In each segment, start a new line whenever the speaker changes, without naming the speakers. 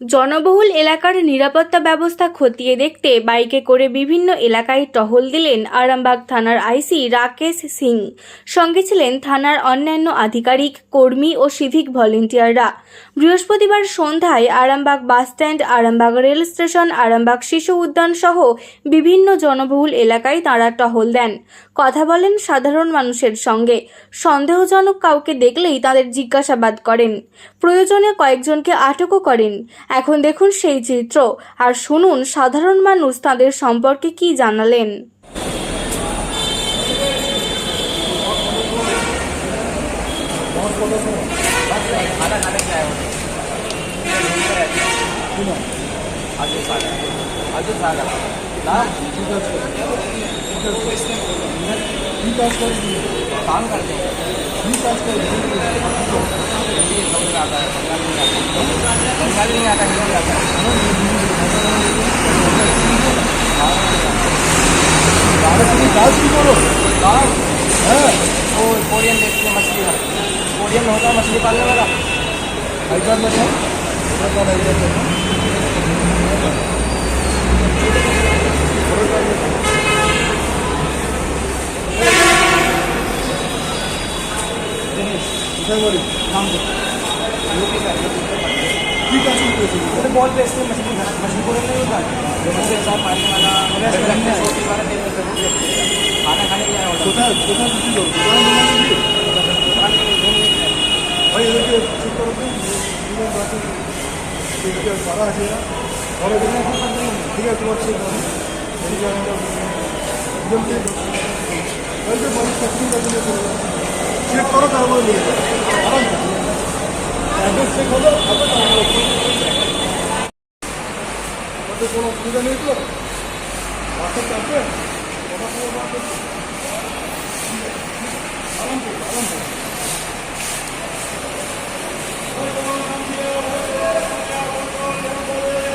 জনবহুল এলাকার নিরাপত্তা ব্যবস্থা খতিয়ে দেখতে বাইকে করে বিভিন্ন এলাকায় টহল দিলেন আরামবাগ থানার আইসি রাকেশ সিং। সঙ্গে ছিলেন থানার অন্যান্য আধিকারিক, কর্মী ও সিভিক ভলেন্টিয়াররা। বৃহস্পতিবার সন্ধ্যায় Arambagh bus stand Arambagh rail station, Arambagh শিশু উদ্যান সহ বিভিন্ন জনবহুল এলাকায় তাঁরা টহল দেন। কথা বলেন সাধারণ মানুষের সঙ্গে। সন্দেহজনক কাউকে দেখলেই তাদের জিজ্ঞাসাবাদ করেন। প্রয়োজনে কয়েকজনকে আটকও করেন। এখন দেখুন সেই চিত্র। আর শুনুন, সাধারণ মানুষ তাদের সম্পর্কে কি জানালেন।
আজকে সাগা আজকে সাগা না ঠিক আছে रिचार्ज कर दिए काम करते हैं। रिचार्ज कर में है बंगाली में मछली में होता है मछली पालने वाला हाइड्राबाद में जनवरी नाम से ठीक
है ठीक है
अरे बहुत बेस्ट है मछली मछली को नहीं होगा जैसे सब पानी वाला वगैरह सब रखने सोटी वाला नहीं होता खाना खाने के लिए कोथा
कोथा किसी को कोथा नहीं है भाई ये जो चुप करो तो ये बात है ठीक है सारा है और इतना ठीक है तुम अच्छे हो ठीक है एकदम ठीक है बल्कि बहुत शक्ति का চেক করো তারপরে নিয়ে অ্যাড্রেস চেক হলো তারপরে ওদের কোনো অসুবিধা নেই তো বাসে চাপবে কোথায় বাড়ি তোর? শোনো, কোনো সময় নিয়ে যাবে না? যা, যা চলে যাবে।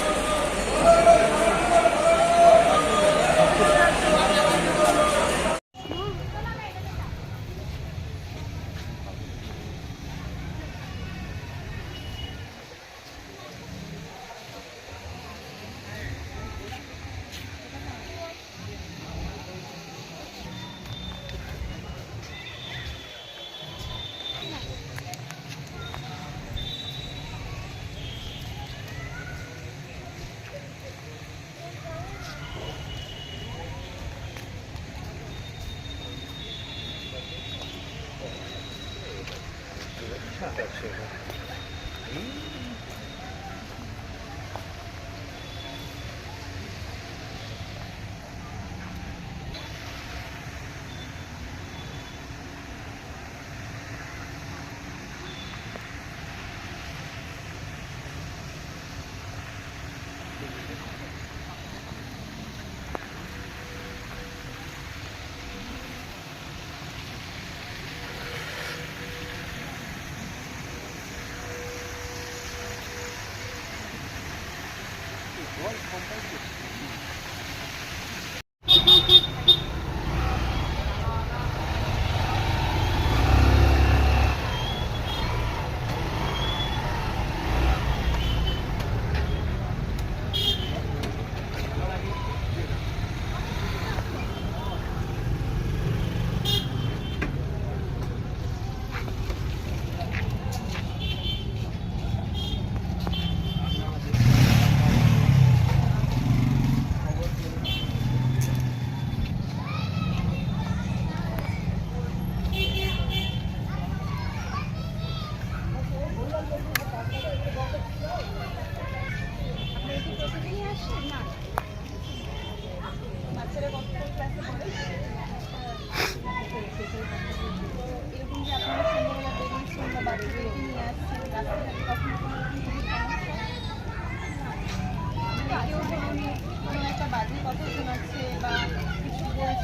Let's go. agora, como é vai ser?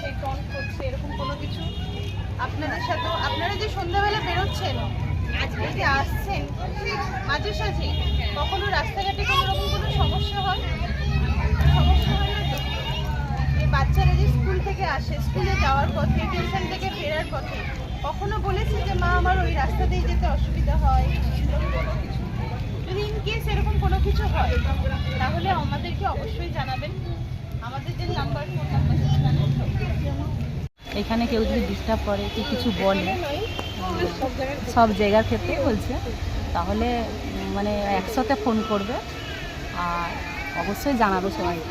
বলছে টন করছে, এরকম কোনো কিছু? আপনাদের সাথেও, আপনারা যে সন্ধ্যাবেলা বেরোচ্ছেন, আজকে যে আসছেন মাঝে সাঝে কখনো রাস্তাঘাটে কোনো রকম কোনো সমস্যা হয়? সমস্যা হয় না তো? এই বাচ্চারা যে স্কুল থেকে আসে, স্কুলে যাওয়ার পথে টিউশন থেকে ফেরার পথে, কখনো বলেছে যে, মা, আমার ওই রাস্তা দিয়ে যেতে অসুবিধা হয়? কোনো কিছু? যদি ইন কেস এরকম কোনো কিছু হয়, তাহলে আমাদেরকে অবশ্যই জানাবেন। আমাদের যে নাম্বার ফোন নাম্বার
এখানে কেউ যদি ডিস্টার্ব করে কি কিছু বলে সব জায়গার ক্ষেত্রে বলছে। তাহলে মানে একসাথে ফোন করবে আর অবশ্যই জানাবে সবাইকে।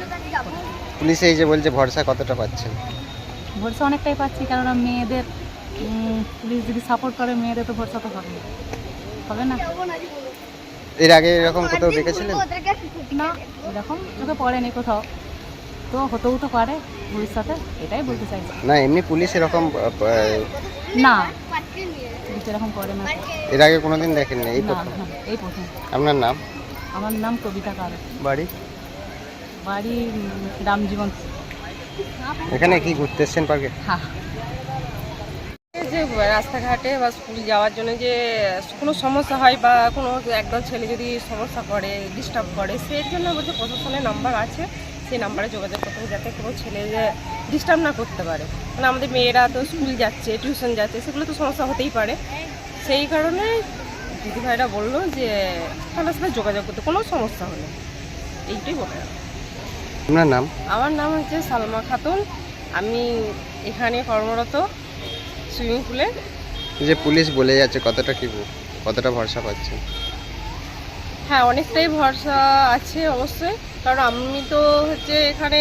পুলিশ এই যে বলছে ভরসা কতটা পাচ্ছেন?
ভরসা অনেকটাই পাচ্ছি কেননা মেয়েদের পুলিশ যদি সাপোর্ট করে মেয়েদের তো ভরসা তো হবে হবে না?
এর আগে এরকম কোথাও দেখেছিলেন?
না এরকম চোখে পড়েনি কোথাও। তো হতেও তো পারে ভবিষ্যতে এটাই বলতে চাইছি।
না এমনি পুলিশ এরকম
না। পুলিশ এরকম করে না।
এর আগে কোনোদিন দেখেননি এই প্রথম?
এই প্রথম।
আপনার নাম?
আমার নাম কবিতা কারক
বাড়ি?
বাড়ি রামজীবন।
এখানে কি ঘুরতে এসছেন পার্কে?
হ্যাঁ।
যে রাস্তাঘাটে বা স্কুল যাওয়ার জন্য যে কোনো সমস্যা হয় বা কোনো একদল ছেলে যদি সমস্যা করে ডিস্টার্ব করে সেই জন্য বলছে প্রশাসনের নাম্বার আছে। সেই নাম্বারে যোগাযোগ করতে হবে যাতে কোনো ছেলে যে ডিস্টার্ব না করতে পারে। মানে আমাদের মেয়েরা তো স্কুল যাচ্ছে টিউশন যাচ্ছে সেগুলো তো সমস্যা হতেই পারে। সেই কারণে দিদিভাইরা বলল যে তাহলে সাথে যোগাযোগ করতে কোনো সমস্যা হলে। এইটাই বলে
আপনার নাম?
আমার নাম হচ্ছে সালমা খাতুন। আমি এখানে কর্মরত সুইমিং পুলে।
যে পুলিশ বলে যাচ্ছে কতটা কি কতটা ভরসা পাচ্ছেন
হ্যাঁ অনেকটাই ভরসা আছে অবশ্যই। কারণ আমি তো হচ্ছে এখানে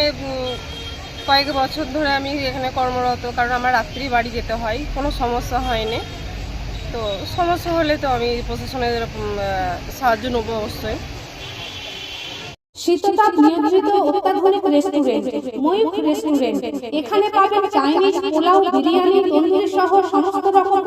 কয়েক বছর ধরে আমি এখানে কর্মরত, কারণ আমার রাত্রি বাড়ি যেতে হয়, কোনো সমস্যা হয়নি। তো সমস্যা হলে তো আমি প্রশাসনের সাহায্য নেব অবশ্যই।
শীততাপ নিয়ন্ত্রিত অত্যাধুনিক রেস্টুরেন্ট ময়ূখ রেস্টুরেন্ট এখানে পাবেন চাইনিজ পোলাও, বিরিয়ানি, তন্দুরি সহ সমস্ত